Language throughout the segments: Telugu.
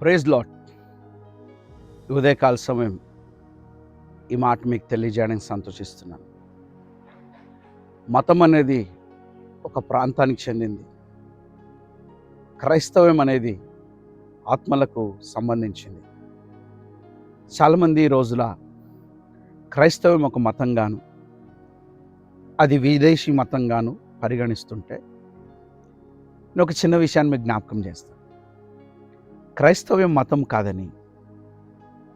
ప్రైజ్ లాట్ ఉదయకాల సమయం ఈ మాట మీకు తెలియజేయడానికి సంతోషిస్తున్నాను. మతం అనేది ఒక ప్రాంతానికి చెందింది. క్రైస్తవం అనేది ఆత్మలకు సంబంధించింది. చాలామంది ఈ రోజుల క్రైస్తవం ఒక మతంగాను అది విదేశీ మతంగాను పరిగణిస్తుంటే నేను ఒక చిన్న విషయాన్ని మీకు జ్ఞాపకం చేస్తాను. క్రైస్తవ్యం మతం కాదని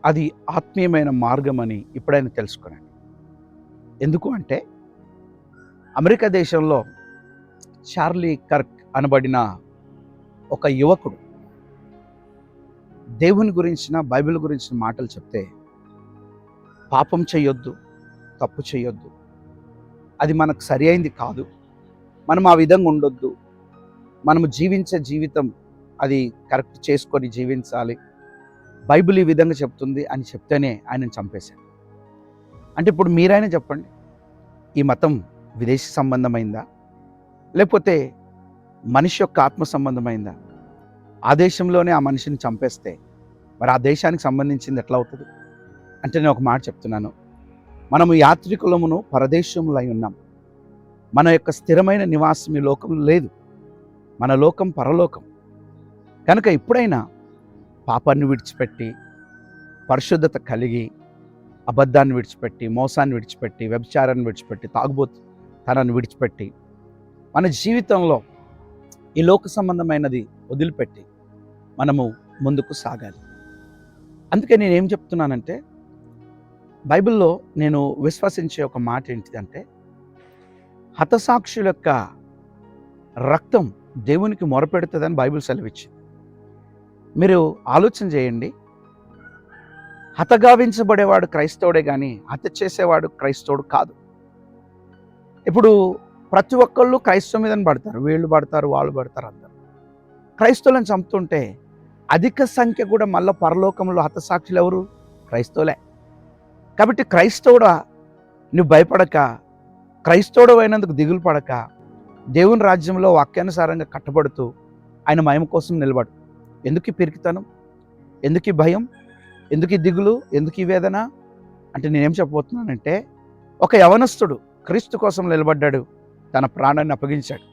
అది ఆత్మీయమైన మార్గం అని ఇప్పుడైనా తెలుసుకున్నాను ఎందుకు అంటే అమెరికా దేశంలో చార్లీ కర్క్ అనబడిన ఒక యువకుడు దేవుని గురించిన బైబిల్ గురించిన మాటలు చెప్తే పాపం చేయొద్దు తప్పు చేయొద్దు అది మనకు సరి అయింది కాదు. మనం ఆ విధంగా ఉండొద్దు. మనము జీవించే జీవితం అది కరెక్ట్ చేసుకొని జీవించాలి. బైబిల్ ఈ విధంగా చెప్తుంది అని చెప్తేనే ఆయనను చంపేశాడు అంటే ఇప్పుడు మీరైనా చెప్పండి ఈ మతం విదేశీ సంబంధమైందా? లేకపోతే మనిషి యొక్క ఆత్మ సంబంధమైందా? ఆ దేశంలోనే ఆ మనిషిని చంపేస్తే మరి ఆ దేశానికి సంబంధించింది ఎట్లా అవుతుంది? అంటే నేను ఒక మాట చెప్తున్నాను. మనము యాత్రికులమును పరదేశములై ఉన్నాం. మన యొక్క స్థిరమైన నివాసం ఈ లోకం లేదు. మన లోకం పరలోకం. కనుక ఎప్పుడైనా పాపాన్ని విడిచిపెట్టి పరిశుద్ధత కలిగి అబద్ధాన్ని విడిచిపెట్టి మోసాన్ని విడిచిపెట్టి వ్యభిచారాన్ని విడిచిపెట్టి తాగుబోతు తనను విడిచిపెట్టి మన జీవితంలో ఈ లోక సంబంధమైనది వదిలిపెట్టి మనము ముందుకు సాగాలి. అందుకే నేను ఏం చెప్తున్నానంటే బైబిల్లో నేను విశ్వసించే ఒక మాట ఏంటిదంటే హతసాక్షుల యొక్క రక్తం దేవునికి మొరపెడుతుందని బైబిల్ సెలవిచ్చింది. మీరు ఆలోచన చేయండి. హతగావించబడేవాడు క్రైస్తవుడే కానీ హత్య చేసేవాడు క్రైస్తవుడు కాదు. ఇప్పుడు ప్రతి ఒక్కళ్ళు క్రైస్తవ మీదని పడతారు. వీళ్ళు పడతారు వాళ్ళు పడతారు అందరు. క్రైస్తవులను చంపుతుంటే అధిక సంఖ్య కూడా మళ్ళీ పరలోకంలో హతసాక్షులు ఎవరు? క్రైస్తవులే. కాబట్టి క్రైస్తవుడా నువ్వు భయపడక. క్రైస్తవుడు అయినందుకు దిగులు పడక. దేవుని రాజ్యంలో వాక్యానుసారంగా కట్టబడుతూ ఆయన మయం కోసం నిలబడు. ఎందుకు ఈ ఎందుకు ఈ భయం? ఎందుకు ఈ దిగులు? ఎందుకు ఈ వేదన? అంటే నేనేం చెప్పబోతున్నానంటే ఒక యవనస్తుడు క్రీస్తు కోసం నిలబడ్డాడు. తన ప్రాణాన్ని అప్పగించాడు.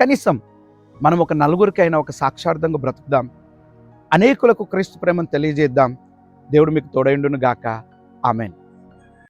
కనీసం మనం ఒక నలుగురికైనా ఒక సాక్షార్థంగా బ్రతుకుదాం. అనేకులకు క్రీస్తు ప్రేమను తెలియజేద్దాం. దేవుడు మీకు తోడైండును గాక ఆమెన్.